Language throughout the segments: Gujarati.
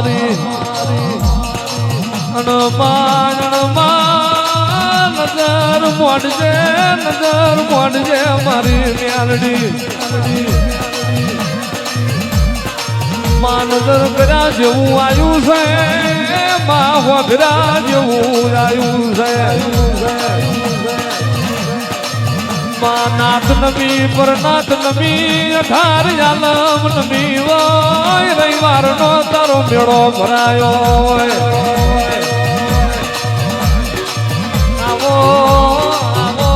મારી. હનુમાન હનુમાન, નજર મોડજે નજર મોડજે મારી મ્યાલડી માં નજર કર્યા જેવું આવ્યું છે, માં વગરા જેવું આવ્યું છે. માં નાથ નમી પર નાથ નમી, અઢાર આલમ નમી હોય રવિવાર નો તારો મેળો ભરાયો આવો આવો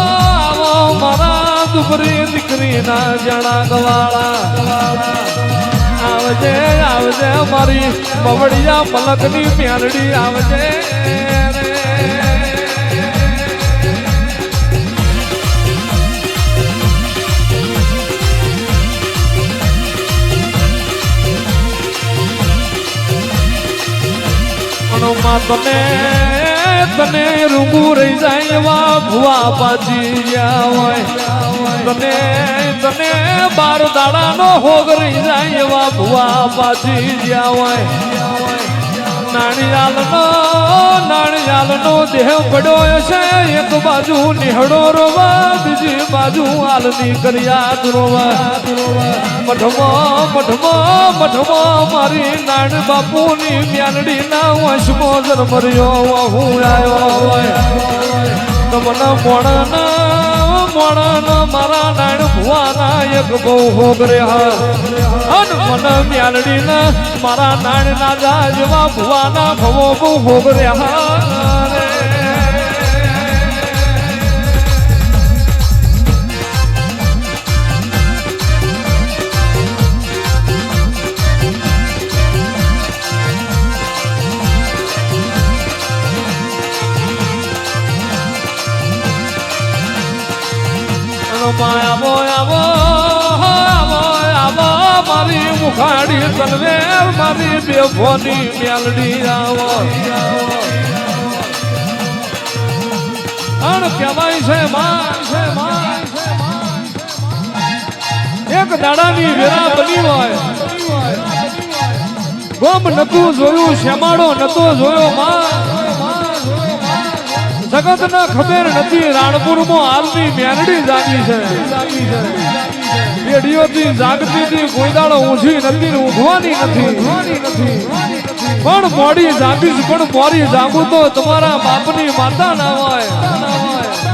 આવો, મારા દુબરી દીકરી ના જણા ગવાળા. આવજે આવજે, મારી બવડિયા પલકની પ્યારડી, આવજે મનોમાં તને તને રૂંગું રહી જાય વા ભુવા પાછી ગયા હોય. તને તને બાર દાડાનો હોગ રહી જાય વા ભુવા પાછી ગયા હોય. નાણિયાલનો નાણિયાલનો દેહ પડ્યો છે. એક બાજુ નિહળો રોવા, બીજી બાજુ આલની કર્યા રોવા. મઢમો મઢમો મઢમો, મારી નાણ બાપુની મ્યાલડી ના વશમો જન્મર્યો હું આવ્યો તમને મોણન મોણન મારા નાણ ભુવાના એક બહુ હોગરે હા અન મન મ્યાલડી ના મારા નાણ ના જા જેવા ભુવાના ભવો બહુ હોગરે મુખાડી તલવેર મારી બેફોની મેલડી આવો અણ કહેવાય છે. એક દાડાની વેરા બની હોય ગોમ નતું જોયું શેમાડો નતો જોયો માં જગત ના ખબર નથી રાણપુરમાં હાલની મેરડી જાગી છે. પેઢીઓથી જાગતી થી કોઈ ઊંઘી નથી ઊંઘવાની નથી. પણ મોડી જાગીશ પણ મોરી જાગું તો તમારા બાપની માતા ના હોય.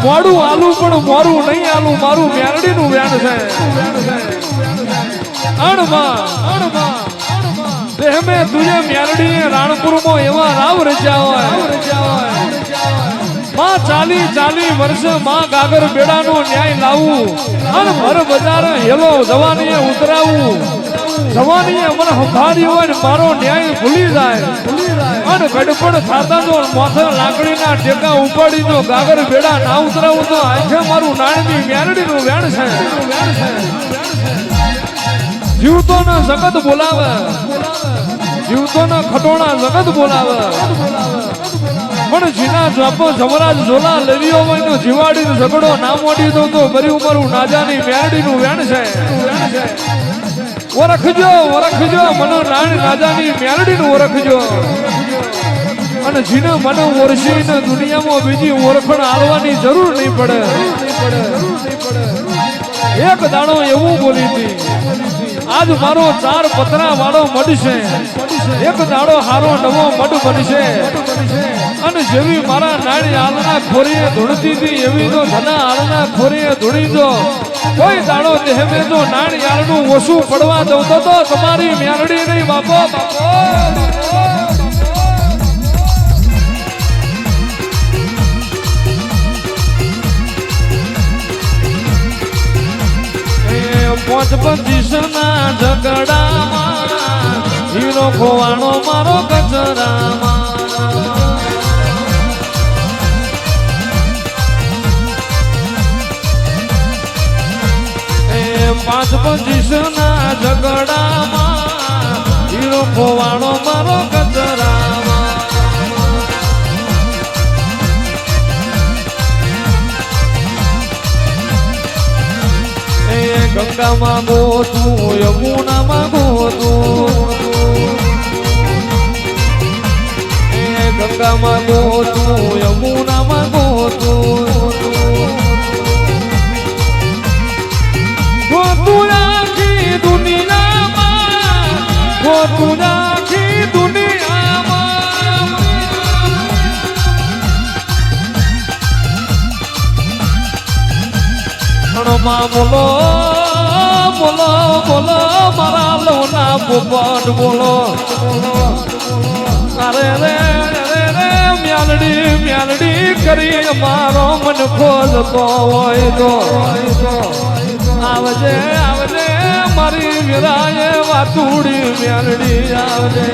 મોડું આલું પણ મોરું નહીં આલું મારું મેરડી નું વેણ છે. અણમાં અણમાં દેહ મેં તુજે મેરડી રાણપુરમાં એવા રાવ રચ્યા હોય. માં ચાલી ચાલી વર્ષે માં ગાગર બેડાનું ન્યાય લાવવું અને ભર બજાર હેલો જવાનીએ ઉતરાવું. જવાનીએ મને હંભારી હોય ને મારો ન્યાય ભૂલી જાય. અને ગડપડ ખાતા જો મોથે લાકડીના ટેકા ઉપાડી જો ગાગર બેડા ના ઉતરાવું તો આંખે મારું નાણની મેરડીનું વેણ છે. જીવતો ને જગત બોલાવે. જીવતો ને ખટોણા જગત બોલાવે. પણ જીના જપ જમરાજ ઝોલા લેરીઓ તો જીવાડી ઝઘડો ના મોડી દો તો બરી ઉમરું નાજાની મેરડી નું વેણ છે. ઓળખજો ઓળખજો, મનો નાણ રાજાની મેરડી નું ઓળખજો. અને જીને મને ઓળખી ને દુનિયામાં બીજી ઓળખણ આલવાની જરૂર નહીં પડે. એક દાણો એવું બોલી હતી, આજ મારો ચાર પતરા વાળો મઢ એક દાડો હારો નવો મઢ બનશે. અને જેવી મારા નાડી આલના ખોરીએ ધૂળતી હતી, એવી તો ધના હાલના ખોરીએ ધૂળી દો કોઈ દાડો દેહમે તો નાડી આલનું ઓછું પડવા દઉં તો તમારી મ્યારડી નહીં, બાપો. બાપો પોચ પચીસના ઝઘડામાં હીરો ખોવાનો મારો કચરામાં ગંગામાં ગોતું યમુનામાં ગોતું. ગંગામાં ગોતું યમુનામાં ગોતું. ગોતું આખી દુનિયામાં ગોતું બોલો બોલો, મારા લોના પોપટ બોલો. અરે રે રે રે, મ્યાલડી મ્યાલડી કરી મારો મન ખોલતો હોય તો. આવજે આવજે, મારી વિરાય વાતુડી મ્યાલડી, આવજે.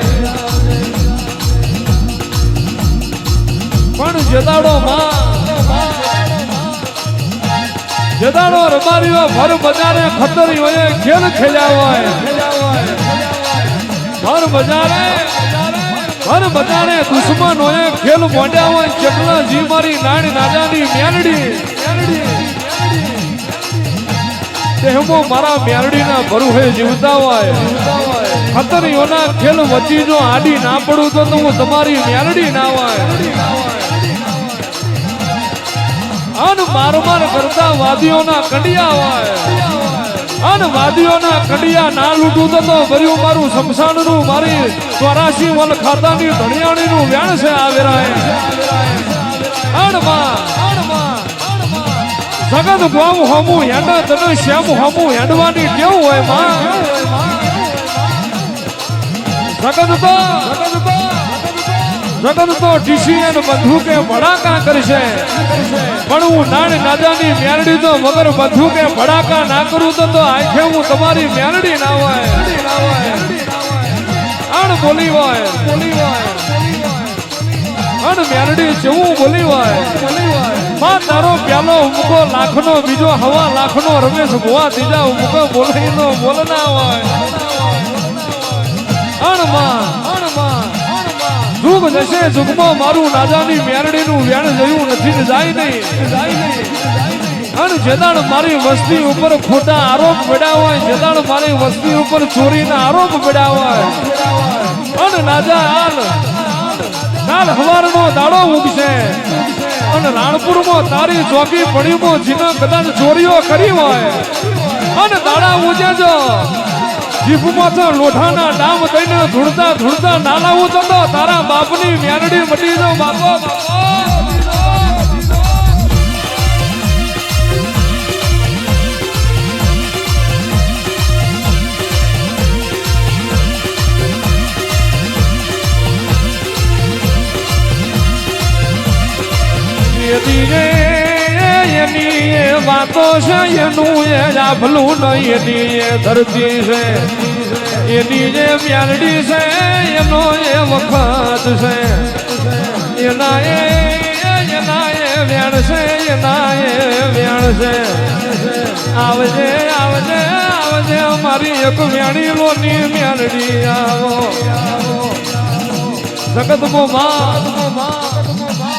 પણ જદાડો માં જદાડો રબારીઓ ભર બજારે ખતરી હોય ખેલ ખેલ્યા હોય. ભર બજારે ભર બજારે દુશ્મન હોય ખેલ મોઢ્યા હોય, ચકલા જી મારી નાની નાજાની મેલડી તેહમો મારા મેલડીના ભરુહે જીવતા હોય. ખતરીઓના ખેલ વચ્ચી જો આડી ના પડું તો હું તમારી મેલડી ના હોય. અન માર માર કરતા વાદીઓના કંડિયા હોય. અન વાદીઓના કંડિયા ના લૂંટું તો ભર્યું મારું શમશાનનું, મારી ચોરાશી વલ ખાતાની ધણિયાણીનું વ્યાણ છે આ વેરાય અણમાં જગત ગોમ હમું હેડ, તને શ્યામ હમું હેડવાની કેવું હોયમાં. જગત તો જગત તો ટીસીએન બંધુકે ભડાકા કરશે પણ હું નાણ નાદાની મેરડી તો વગર બંધુકે ભડાકા ના કરું તો તો આંખે હું તમારી મેરડી ના હોય. અણ બોલી હોય. બોલી હોય અણ મેરડી જેવું બોલી હોય. માં તારો પ્યાલો મૂકો લાખનો, બીજો હવા લાખનો, રમેશ ગોવા ત્રીજા મૂકો બોલીનો બોલના હોય. અણમાં અણમાં જુગ જશે જુગમાં મારું રાજાની મેરડીનું વેણ જયું નથી ને જાય નહીં. જાય નહીં અને જેદાણ મારી વસ્તી ઉપર ખોટા આરોપ હોય જેદાણ મારી વસ્તી ઉપર ચોરીના આરોપ હોય અને નાજા હાલ કાલ હવારનો દાડો ઉગશે. અને રાણપુરમાં તારી ચોકી પડીમાં જીનો કદાચ ચોરીઓ કરી હોય. અને દાડા ઉજેજો. જીભમાં તો લોઢાના ડામ દઈને ધૂળતા ધૂળતા નાલા ઉતો તો તારા બાપની મેરડી મટી જો બાપો બાપો વાતો છે, એનું એ જાભલું નહીં, એની એ ધરતી છે. એની જે મ્યાલડી છે, એનો એ વખત છે. એના એ એના એ વેણ છે, એના એ વેણ છે. આવજે આવજે આવજે, મારી એક વેણી લોની મ્યાલડી આવો. જગત મો માં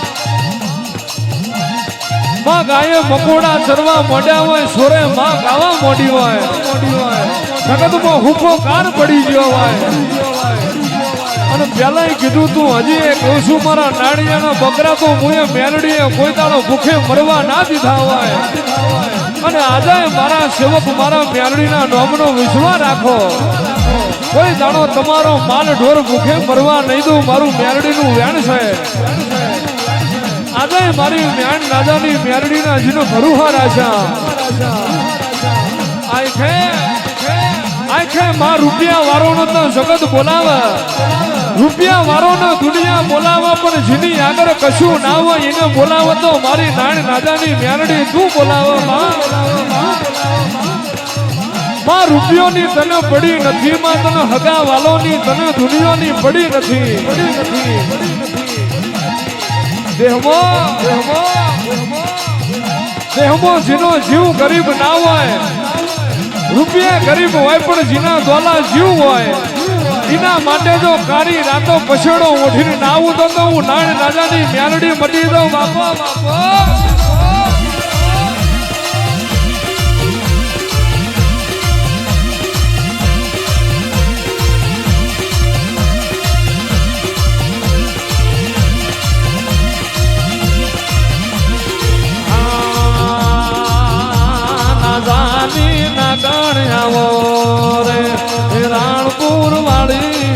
ગાયે મકોડા ચરવા મોડ્યા હોય, સોરે માં ગાવા મોડી હોય. જગતમાં હુકો કાર પડી ગયો હોય. અને પેલાય કીધું તું, હજી એ કહું છું મારા નાળિયાના બકરા તો મુએ મેલડીએ કોઈ દાડો ભૂખે મરવા ના દીધા હોય. અને આજે મારા સેવક મારા મેલડીના નોમનો વિશ્વા રાખો. કોઈ દાડો તમારો માલ ઢોર ભૂખે મરવા નહીં દઉં, મારું મેલડીનું વેણ છે. આજે મારી મ્યાન દાદાની મેરડીના જીનો ભરુહા રાજા. આખે આખે માં રૂપિયા વાળોનો તો જગત બોલાવે. રૂપિયા વાળોનો દુનિયા બોલાવે, પણ જીની આગળ કશું ના હોય, એને બોલાવે તો મારી નાણ રાજાની મેરડી તું બોલાવે, માં. રૂપિયોની તને પડી નથી, માં તને હગા વાલોની તને દુનિયાની પડી નથી પડી નથી. દેહમો જેનો જીવ ગરીબ ના હોય. રૂપિયા ગરીબ હોય પણ જીના દોલા જીવ હોય. એના માટે જો કાળી રાતો પછેડો ઉઠીને નાવું તો હું નાણ રાજાની મ્યાલડી મટી દઉં બાપા બાપા.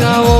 venga